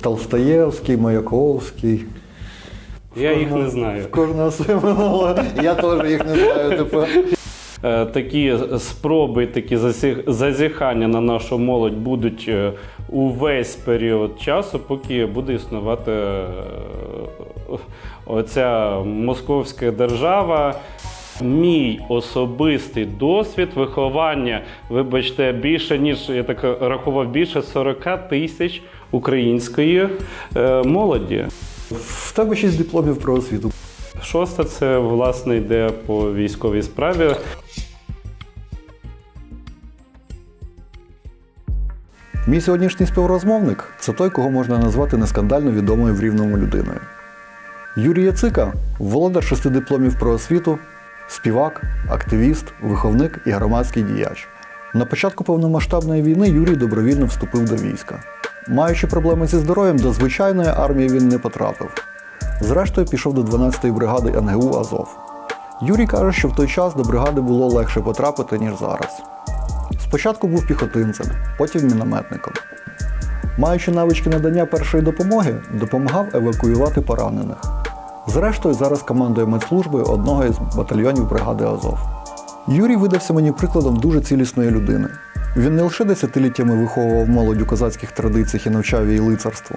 Толстоєвський, Маяковський. Я їх не знаю. В кожного своє минуле. Я теж їх не знаю. Типу. Е, Такі спроби, такі зазіхання на нашу молодь будуть е, увесь період часу, поки буде існувати е, оця московська держава. Мій особистий досвід виховання, вибачте, більше ніж я так рахував, більше 40 тисяч української е, молоді. В тебе шість дипломів про освіту. Шоста це власне йде по військовій справі. Мій сьогоднішній співрозмовник це той, кого можна назвати нескандально відомою в рівному людиною. Юрій Яцика володар шести дипломів про освіту, співак, активіст, виховник і громадський діяч. На початку повномасштабної війни Юрій добровільно вступив до війська. Маючи проблеми зі здоров'ям, до звичайної армії він не потрапив. Зрештою, пішов до 12-ї бригади НГУ Азов. Юрій каже, що в той час до бригади було легше потрапити, ніж зараз. Спочатку був піхотинцем, потім мінометником. Маючи навички надання першої допомоги, допомагав евакуювати поранених. Зрештою, зараз командує медслужбою одного із батальйонів бригади Азов. Юрій видався мені прикладом дуже цілісної людини. Він не лише десятиліттями виховував молодь у козацьких традиціях і навчав її лицарству,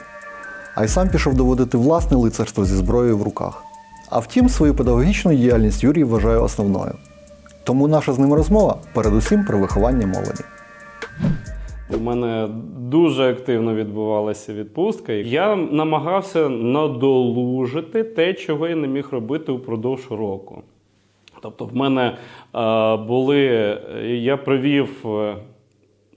а й сам пішов доводити власне лицарство зі зброєю в руках. А втім, свою педагогічну діяльність Юрій вважає основною. Тому наша з ним розмова передусім про виховання молоді. У мене дуже активно відбувалася відпустка. Я намагався надолужити те, чого я не міг робити упродовж року. Тобто, в мене е, були, я провів е,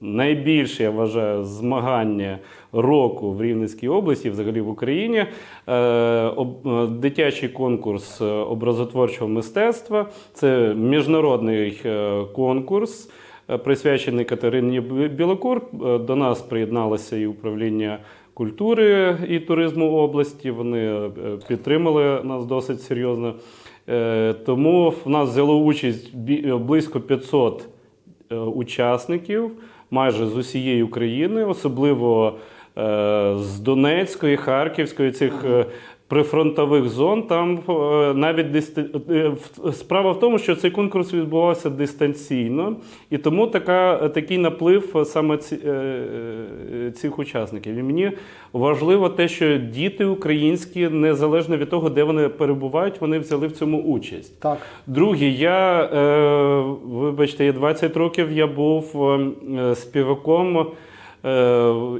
найбільше, я вважаю, змагання року в Рівненській області, взагалі в Україні. Е, е, Дитячий конкурс е, образотворчого мистецтва. Це міжнародний конкурс, присвячений Катерині Бі- Білокур. До нас приєдналося і управління культури і туризму області. Вони підтримали нас досить серйозно. Тому в нас взяло участь близько 500 е, учасників майже з усієї України, особливо е, з Донецької, Харківської, цих е, прифронтових зон. Там е, навіть дисти- е, справа в тому, що цей конкурс відбувався дистанційно, і тому така, такий наплив е, саме ці, е, е, цих учасників. І мені важливо те, що діти українські, незалежно від того, де вони перебувають, вони взяли в цьому участь. Так. Друге, я, е, вибачте, я 20 років я був е, співаком е,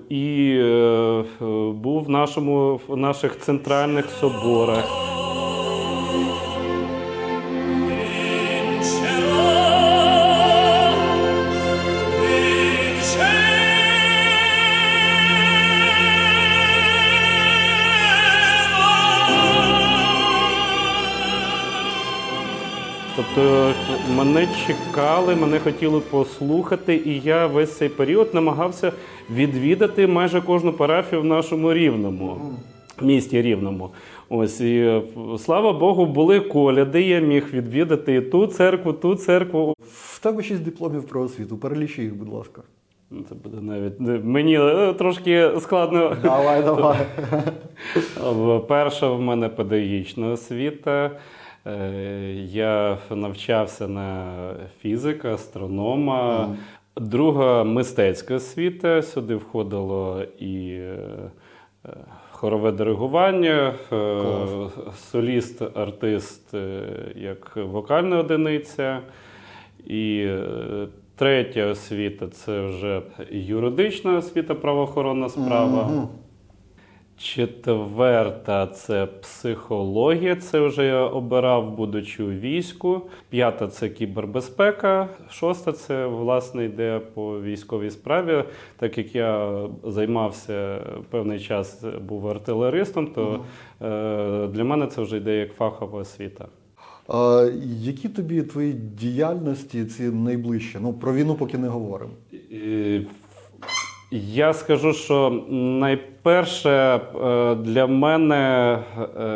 і е, е, був в, нашому, в наших центральних соборах. Тобто мене чекали, мене хотіли послухати, і я весь цей період намагався відвідати майже кожну парафію в нашому рівному. Місті рівному. Ось і е, слава Богу, були коляди. Я міг відвідати і ту церкву, ту церкву. В тебе шість дипломів про освіту. Перелічи їх, будь ласка. Ну, Це буде навіть е, мені е, трошки складно. Давай, давай. Перша в мене педагогічна освіта. Е, Я навчався на фізика, астронома. Друга мистецька освіта. Сюди входило і е, хорове диригування, е, соліст, артист як вокальна одиниця. І третя освіта це вже юридична освіта, правоохоронна справа. Четверта це психологія. Це вже я обирав, будучи у війську. П'ята це кібербезпека. Шоста це власне йде по військовій справі. Так як я займався певний час, був артилеристом, то е, для мене це вже йде як фахова освіта. А, які тобі твої діяльності ці найближчі? Ну, про війну поки не говоримо. Я скажу, що найперше е, для мене е,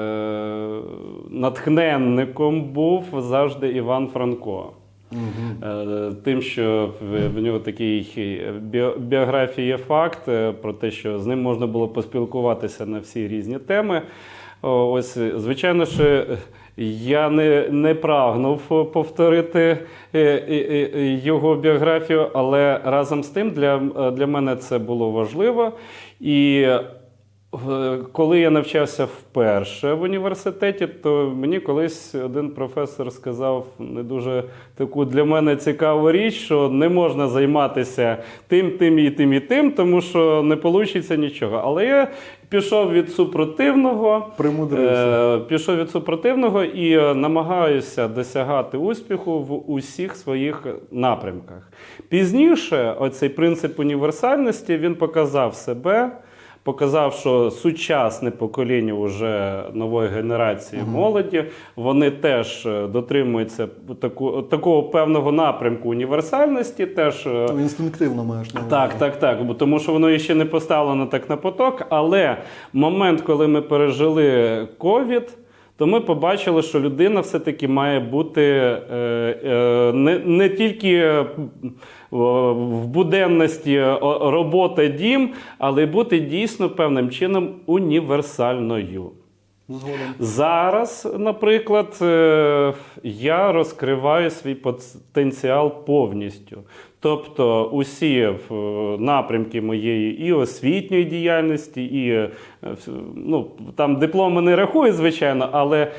натхненником був завжди Іван Франко. Е, Тим, що в, нього такий біографії є факт про те, що з ним можна було поспілкуватися на всі різні теми. Ось, звичайно, що я не, не прагнув повторити е, е, е, його біографію, але разом з тим для, е, для мене це було важливо. І е, коли я навчався вперше в університеті, то мені колись один професор сказав не дуже таку для мене цікаву річ, що не можна займатися тим, тим і тим і тим, тому що не вийде нічого. Але я пішов від супротивного. Е, Пішов від супротивного і е, намагаюся досягати успіху в усіх своїх напрямках. Пізніше, оцей принцип універсальності він показав себе. Показав, що сучасне покоління уже нової генерації молоді, вони теж е, дотримуються таку, такого певного напрямку універсальності. Теж е, Ну, Інстинктивно маєш на увазі. так, так, так. Тому що воно ще не поставлено так на поток. Але момент, коли ми пережили ковід, то ми побачили, що людина все-таки має бути е, е, не, не тільки в буденності о- робота дім, але бути дійсно певним чином універсальною. Згодом. Зараз, наприклад, е, я розкриваю свій потенціал повністю. Тобто усі е, напрямки моєї і освітньої діяльності, і е, ну, там дипломи не рахую, звичайно, але е,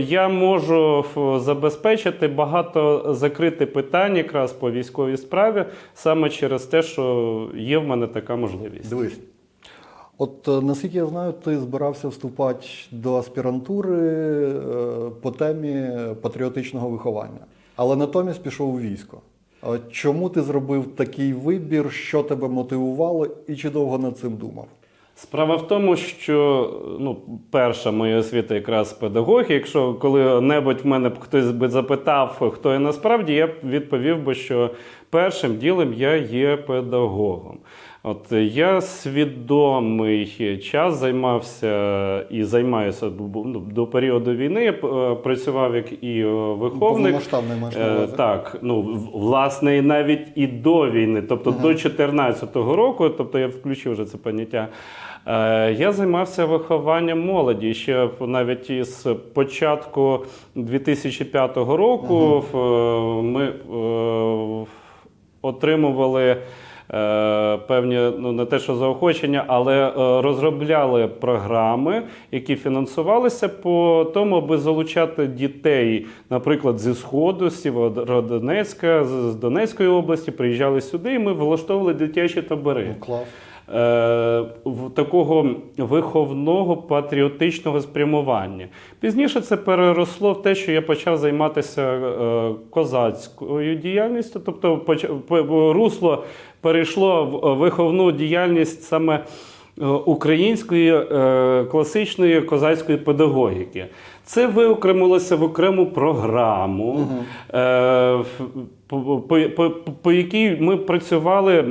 я можу забезпечити багато закрити питань якраз по військовій справі саме через те, що є в мене така можливість. Дивись. От е, наскільки я знаю, ти збирався вступати до аспірантури е, по темі патріотичного виховання, але натомість пішов у військо. Чому ти зробив такий вибір, що тебе мотивувало і чи довго над цим думав? Справа в тому, що ну, перша моя освіта якраз педагог. Якщо коли-небудь в мене хтось би запитав, хто я насправді, я б відповів би, що першим ділом я є педагогом. От я свідомий час займався і займаюся ну, до періоду війни. Я е, працював як і е, виховник. Повномасштабний маєш Е. Так, ну власне, і навіть і до війни, тобто до 2014 року, тобто я включив вже це поняття. Я займався вихованням молоді ще навіть із початку 2005 року. е, Ми отримували. Е, Певні, ну не те, що заохочення, але е, розробляли програми, які фінансувалися по тому, аби залучати дітей, наприклад, зі Сходу, з з Донецької області, приїжджали сюди, і ми влаштовували дитячі табори Ну, клас. Е, в такого виховного патріотичного спрямування. Пізніше це переросло в те, що я почав займатися е, козацькою діяльністю, тобто русло перейшло в виховну діяльність саме. е, Української класичної козацької педагогіки. Це виокремилося в окрему програму, в- по, по, по, по якій ми працювали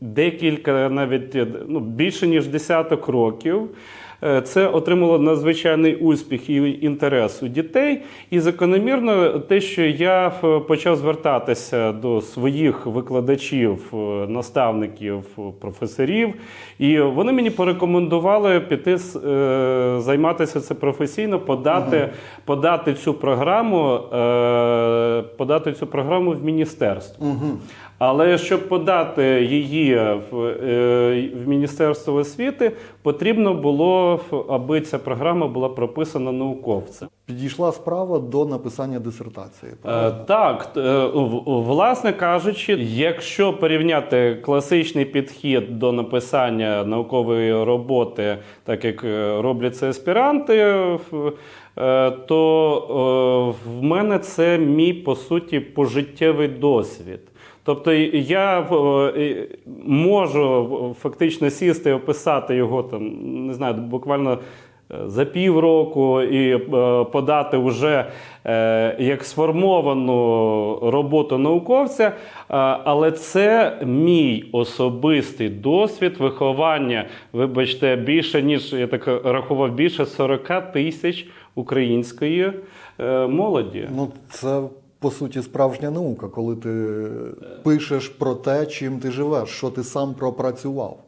декілька, навіть е, ну, більше ніж десяток років. Е, Це отримало надзвичайний успіх і інтерес у дітей. І закономірно те, що я е, почав звертатися до своїх викладачів, наставників, професорів, і вони мені порекомендували піти займатися це професійно, подати, подати цю програму, подати цю програму в міністерство. Але щоб подати її в, е, в Міністерство освіти, потрібно було, аби ця програма була прописана науковцем. Підійшла справа до написання дисертації. Е, Так, е, власне кажучи, якщо порівняти класичний підхід до написання наукової роботи, так як е, роблять це аспіранти, то в мене це мій по суті пожиттєвий досвід. Тобто я можу фактично сісти і описати його там, не знаю, буквально е, за півроку і е, подати вже е, як сформовану роботу науковця, але це мій особистий досвід виховання, вибачте, більше ніж я так рахував, більше 40 тисяч української молоді. Ну, це по суті справжня наука, коли ти пишеш про те, чим ти живеш, що ти сам пропрацював.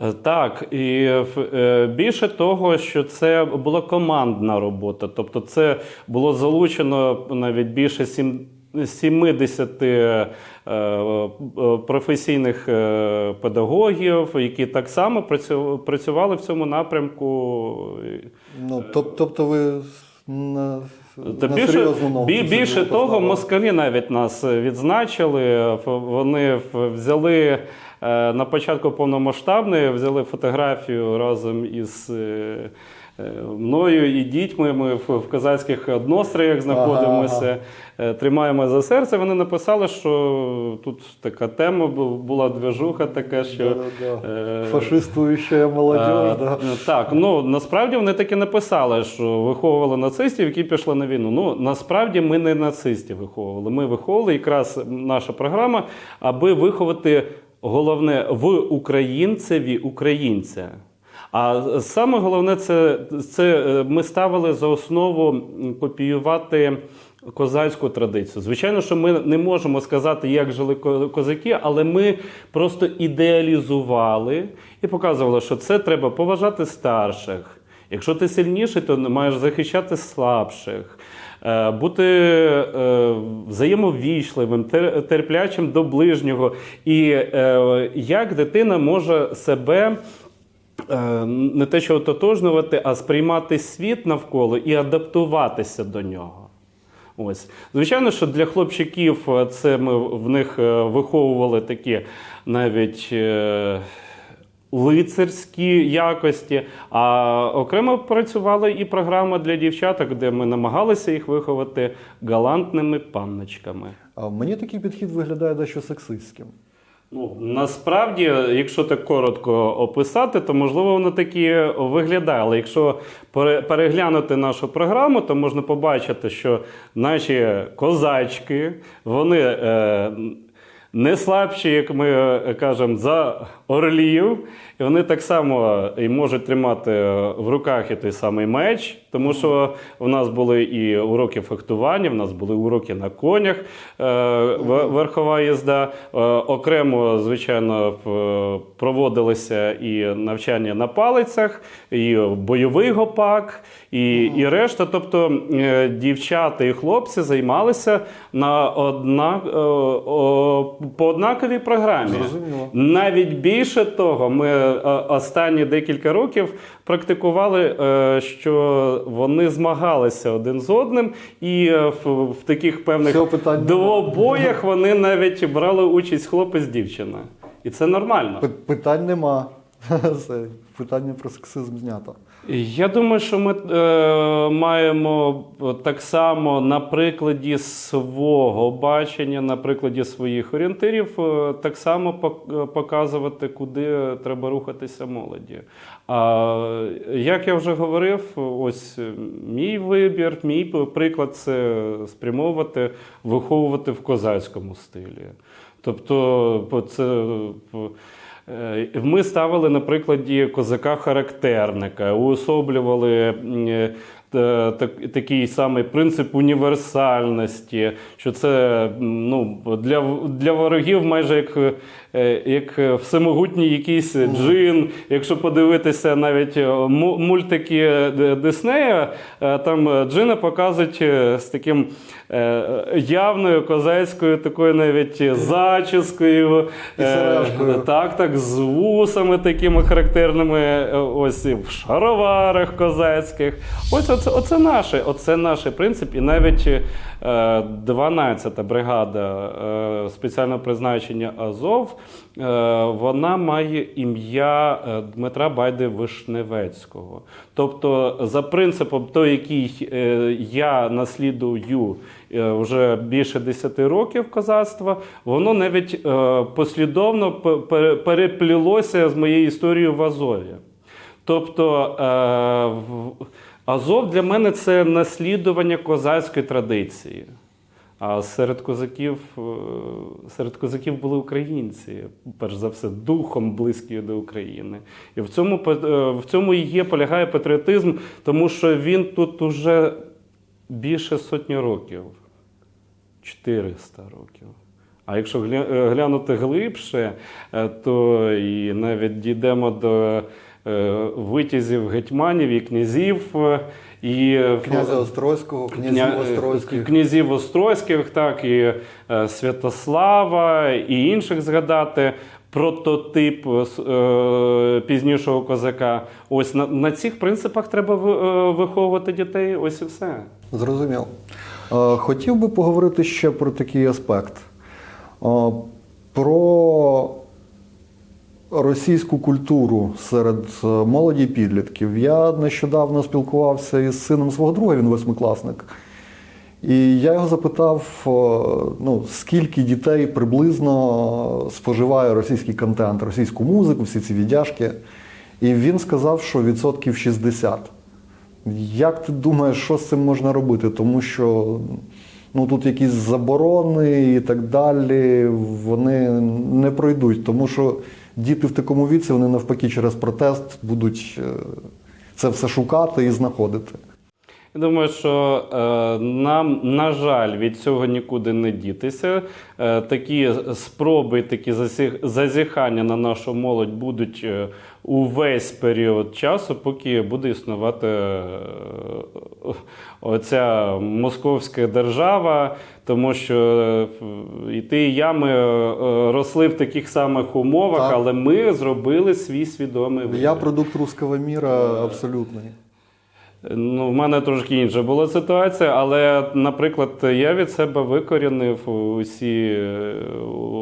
Е, Так, і е, більше того, що це була командна робота. Тобто, це було залучено навіть більше 70 е, професійних педагогів, які так само працювали в цьому напрямку. Ну, тобто ви Та на більше, ногу бі- більше того, поставили. москалі навіть нас відзначили. Вони взяли е, на початку повномасштабної, взяли фотографію разом із. Е, Мною і дітьми ми в, в козацьких одностроях знаходимося, е, тримаємо за серце. Вони написали, що тут така тема була движуха, така, що Да-да-да. е, Фашистуюча молодь, Е, да. Так, ну насправді вони таки написали, що виховували нацистів, які пішли на війну. Ну насправді ми не нацистів виховували. Ми виховували якраз наша програма, аби виховати головне в українцеві українця. А саме головне, це, це е, ми ставили за основу копіювати козацьку традицію. Звичайно, що ми не можемо сказати, як жили козаки, але ми просто ідеалізували і показували, що це треба поважати старших. Якщо ти сильніший, то маєш захищати слабших. Е, Бути е, взаємовічливим, терплячим до ближнього. І як дитина може себе не те, що ототожнювати, а сприймати світ навколо і адаптуватися до нього. Ось. Звичайно, що для хлопчиків е, це ми в них е, виховували такі навіть. е, Лицарські якості, а окремо працювала і програма для дівчаток, де ми намагалися їх виховати галантними панночками. А мені такий підхід виглядає дещо сексистським. Ну, насправді, якщо так коротко описати, то можливо воно так і виглядає. Але якщо переглянути нашу програму, то можна побачити, що наші козачки, вони е, не слабші, як ми е, кажемо, за орлів. І вони так само і можуть тримати в руках і той самий меч, тому що в нас були і уроки фехтування, в нас були уроки на конях, е, верхова їзда. Е, Окремо, звичайно, проводилися і навчання на палицях, і бойовий гопак, і, і решта. Тобто е, дівчата і хлопці займалися на одна, е, по однаковій програмі. Навіть більше того, ми е, останні декілька років практикували, е, що вони змагалися один з одним, і е, в, в таких певних двобоях вони навіть брали участь хлопець-дівчина. І це нормально. Питань нема. Питання про сексизм знято. Я думаю, що ми е, маємо так само на прикладі свого бачення, на прикладі своїх орієнтирів, е, так само показувати, куди треба рухатися молоді. А як я вже говорив, ось е, мій вибір, мій приклад це спрямовувати, виховувати в козацькому стилі. Тобто, це. Е, Ми ставили на прикладі козака-характерника, уособлювали е, та- так- такий самий принцип універсальності, що це ну, для, для ворогів майже як, як всемогутній якийсь джин. Якщо подивитися навіть е, му- мультики Диснея, е, там джина показують е, з таким е, явною козацькою такою навіть зачіскою. І е, так, так, з вусами такими характерними, е, ось і в шароварах козацьких. Ось оце, оце наше, оце наш принцип. І навіть е, 12-та бригада е, спеціального призначення Азов, е, вона має ім'я е, Дмитра Байди Вишневецького. Тобто, за принципом той, який е, я наслідую е, вже більше 10 років козацтва, воно навіть е, послідовно переплілося з моєю історією в Азові. Тобто е, Азов для мене це наслідування козацької традиції. А серед козаків, е, серед козаків були українці, перш за все, духом близькі до України. І в цьому, е, в цьому і є полягає патріотизм, тому що він тут уже більше сотні років. 400 років. А якщо е, глянути глибше, то і навіть дійдемо до витязів гетьманів і князів. е, І е, Князя Острозького, князів Острозьких. князів Острозьких, так і е, Святослава, і інших згадати. Прототип е, е, пізнішого козака. Ось на, на цих принципах треба ви- е, виховувати дітей. Ось і все. Зрозумів. Е, Хотів би поговорити ще про такий аспект. Е, Про російську культуру серед е, молоді підлітків. Я нещодавно спілкувався із сином свого друга, він восьмикласник. І я його запитав, е, ну, скільки дітей приблизно споживає російський контент, російську музику, всі ці віддяжки. І він сказав, що відсотків 60. Як ти думаєш, що з цим можна робити? Тому що ну, тут якісь заборони і так далі, вони не пройдуть. Тому що діти в такому віці, вони навпаки через протест будуть е, це все шукати і знаходити. Я думаю, що е, нам, на жаль, від цього нікуди не дітися. Е, такі спроби, такі зазіхання на нашу молодь будуть е, увесь період часу, поки буде існувати е, оця московська держава, тому що е, і ти, і я ми е, росли в таких самих умовах, Так. але ми зробили свій свідомий вибір. Я продукт руского міра абсолютний. Ну, в мене трошки інша була ситуація, але, наприклад, я від себе викорінив усі е,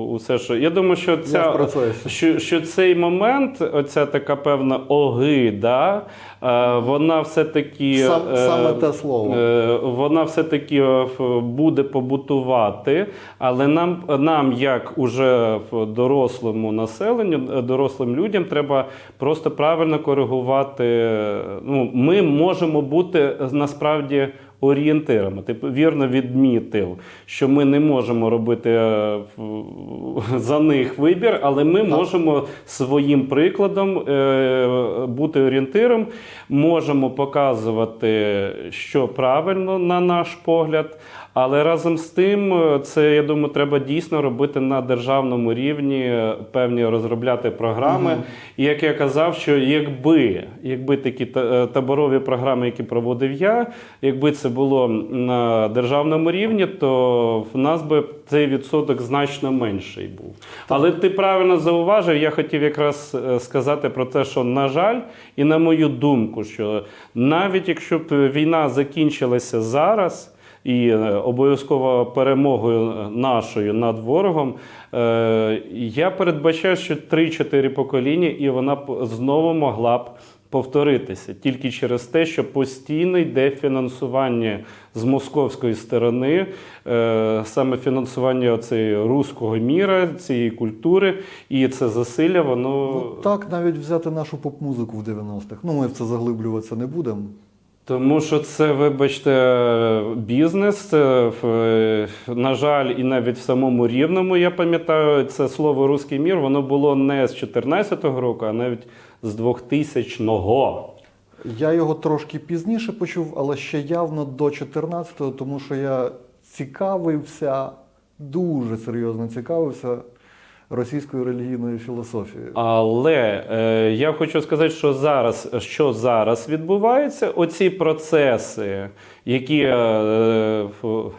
усе, що я думаю, що ця що, що цей момент, оця така певна огида, вона все-таки Сам- е, саме те слово. е, вона все-таки е, буде побутувати, але нам, нам як уже дорослому населенню, е, дорослим людям, треба просто правильно коригувати. е, Ну, ми можемо бути е, насправді. Орієнтирами, ти вірно відмітив, що ми не можемо робити е, за них вибір, але ми можемо своїм прикладом е, бути орієнтиром, можемо показувати, що правильно на наш погляд. Але разом з тим, е, це я думаю, треба дійсно робити на державному рівні, певні розробляти програми. І як я казав, що якби, якби такі таборові програми, які проводив я, якби це було на державному рівні, то в нас би цей відсоток значно менший був. Але ти правильно зауважив, я хотів якраз е, сказати про те, що на жаль, і на мою думку, що навіть якщо б війна закінчилася зараз. І е, обов'язково перемогою нашою над ворогом. Е, я передбачаю, що 3-4 покоління, і вона б знову могла б повторитися тільки через те, що постійно йде фінансування з московської сторони, е, саме фінансування оцеї руського міра, цієї культури, і це засилля, воно Ну, так, навіть взяти нашу поп-музику в 90-х. Ну, ми в це заглиблюватися не будемо. Тому що це, вибачте, бізнес. Це, на жаль, і навіть в самому рівному, я пам'ятаю, це слово руський мір, воно було не з 14-го року, а навіть з 2000-го. Я його трошки пізніше почув, але ще явно до 14-го, тому що я цікавився, дуже серйозно цікавився російською релігійною філософією. Але е, я хочу сказати, що зараз, що зараз відбувається, оці процеси, які е, в-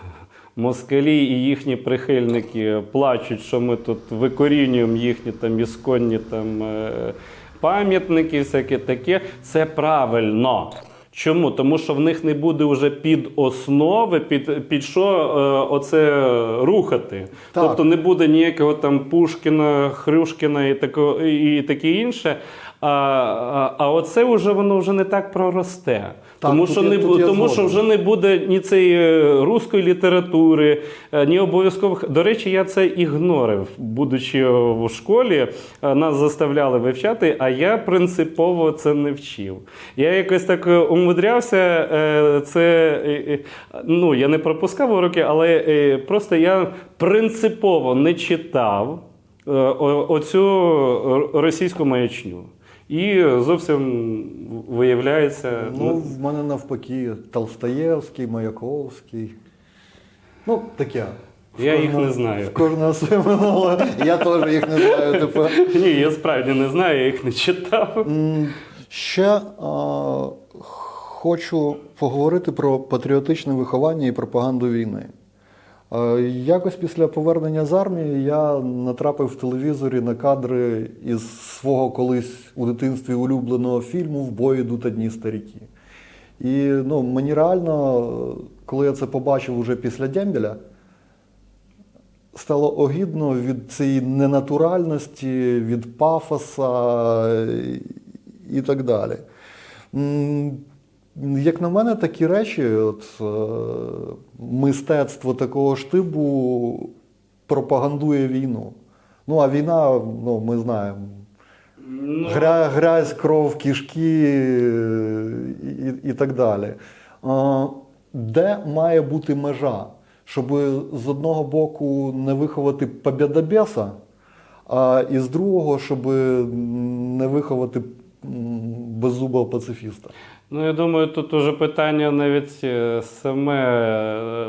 москалі і їхні прихильники плачуть, що ми тут викорінюємо їхні там ісконні там е, пам'ятники, всяке таке, це правильно. Чому? Тому що в них не буде вже під основи, під, під що е, оце рухати. Так. Тобто не буде ніякого там Пушкіна, Хрюшкіна і тако, і таке інше. А, а, а оце вже воно вже не так проросте. Так, тому що, я- не, тому що вже не буде ні цієї е, руської літератури, е, ні обов'язкових. До речі, я це ігнорив, будучи в школі, е, нас заставляли вивчати, а я принципово це не вчив. Я якось так е, умудрявся. е, Це е, е, ну я не пропускав уроки, але е, просто я принципово не читав е, оцю російську маячню. І зовсім виявляється, Ну, в мене навпаки, Толстоєвський, Маяковський. Ну, таке. Я їх не знаю. В кожного своє минуле. Я теж їх не знаю тепер. Ні, я справді не знаю, я їх не читав. Ще а, хочу поговорити про патріотичне виховання і пропаганду війни. А, Якось після повернення з армії я натрапив в телевізорі на кадри із свого колись у дитинстві улюбленого фільму В бої йдуть одні старіки. І ну, мені реально, коли я це побачив уже після Дембеля, стало огідно від цієї ненатуральності, від пафоса і так далі. Як на мене, такі речі, от, е, мистецтво такого штибу пропагандує війну. Ну, а війна, ну, ми знаємо, Ну, Гря, грязь, кров, кишки е, і, і так далі. Де має бути межа, щоб з одного боку не виховати побєдобєса, а і з другого, щоб не виховати беззубого пацифіста. Ну, я думаю, тут уже питання навіть е, саме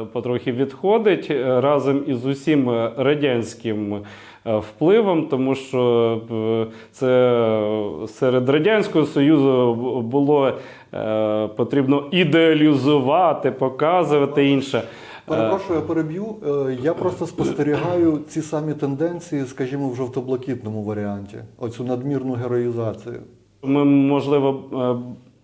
е, потрохи відходить е, разом із усім радянським впливом, тому що це серед Радянського Союзу було потрібно ідеалізувати, показувати інше. Перепрошую, я переб'ю. Я просто спостерігаю ці самі тенденції, скажімо, в жовто-блакитному варіанті, оцю надмірну героїзацію. Ми, можливо,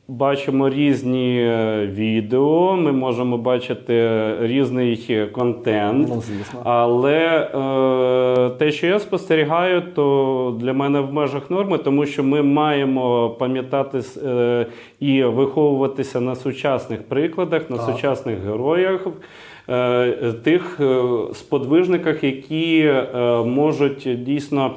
бачимо різні е, відео, ми можемо бачити різний е, контент. Ну, звісно. Але е, те, що я спостерігаю, то для мене в межах норми, тому що ми маємо пам'ятати е, і виховуватися на сучасних прикладах, на Так. сучасних героях. е, Тих сподвижниках, які можуть дійсно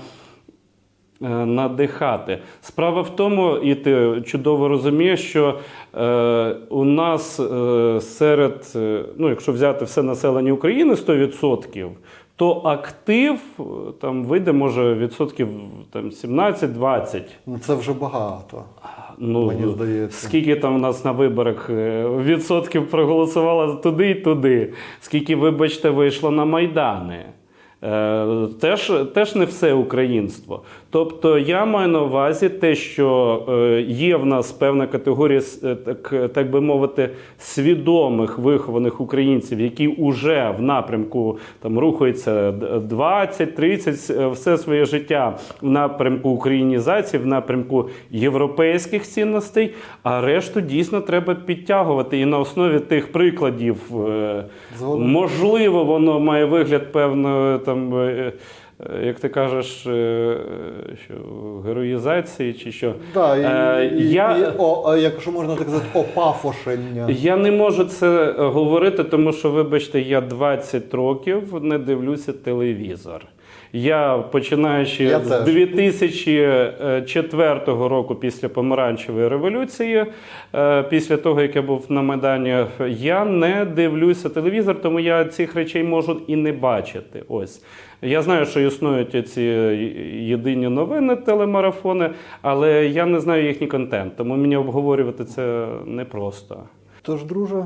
надихати. Справа в тому, і ти чудово розумієш, що е, у нас е, серед, е, ну, якщо взяти все населення України 100%, то актив е, там вийде, може, відсотків там, 17-20. Ну, Це вже багато. Ну, Мені здається. Скільки там у нас на виборах е, відсотків проголосувало туди і туди, скільки, вибачте, вийшло на Майдани. Е, Теж, теж не все українство. Тобто я маю на увазі те, що е, є в нас певна категорія, е, так, так би мовити, свідомих вихованих українців, які вже в напрямку там рухаються 20-30 все своє життя в напрямку українізації, в напрямку європейських цінностей. А решту дійсно треба підтягувати. І на основі тих прикладів, е, Згоден. можливо, воно має вигляд певної там. Е, Як ти кажеш, е, що героїзації чи що? Да, і, Е, і, я- і, о, якщо можна так сказати, опафошення. Я не можу це е, говорити, тому що, вибачте, я 20 років не дивлюся телевізор. Я починаючи Я з 2004 року після помаранчевої революції, після того як я був на Майдані, я не дивлюся телевізор, тому я цих речей можу і не бачити. Ось я знаю, що існують ці єдині новини, телемарафони, але я не знаю їхній контент, тому мені обговорювати це непросто. Тож, друже,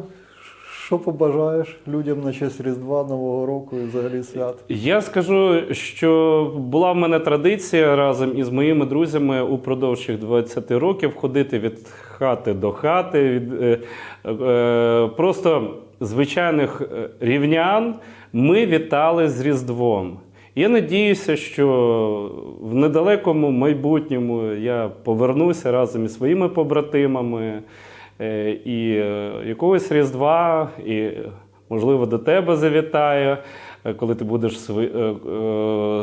що побажаєш людям на честь Різдва, Нового року і взагалі свят? Я скажу, що була в мене традиція разом із моїми друзями упродовж цих 20 років ходити від хати до хати, від е, е, просто звичайних е, рівнян ми вітали з Різдвом. Я надіюся, що в недалекому майбутньому я повернуся разом із своїми побратимами е, і е, якогось Різдва, і, можливо, до тебе завітаю, е, коли ти будеш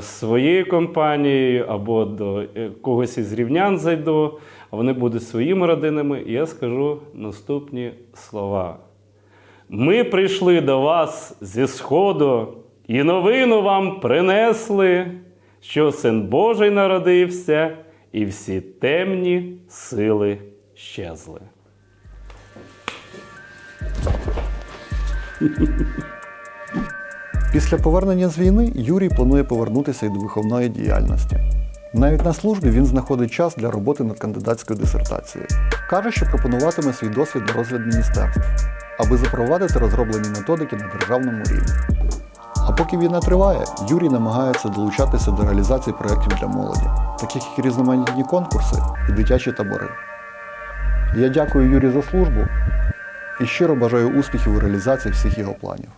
своєю компанією або до когось із рівнян зайду, а вони будуть своїми родинами, і я скажу наступні слова. Ми прийшли до вас зі сходу, і новину вам принесли, що син Божий народився, і всі темні сили щезли. Після повернення з війни Юрій планує повернутися і до виховної діяльності. Навіть на службі він знаходить час для роботи над кандидатською дисертацією. Каже, що пропонуватиме свій досвід на розгляд міністерств, аби запровадити розроблені методики на державному рівні. А поки війна триває, Юрій намагається долучатися до реалізації проєктів для молоді, таких як різноманітні конкурси і дитячі табори. Я дякую Юрію за службу і щиро бажаю успіхів у реалізації всіх його планів.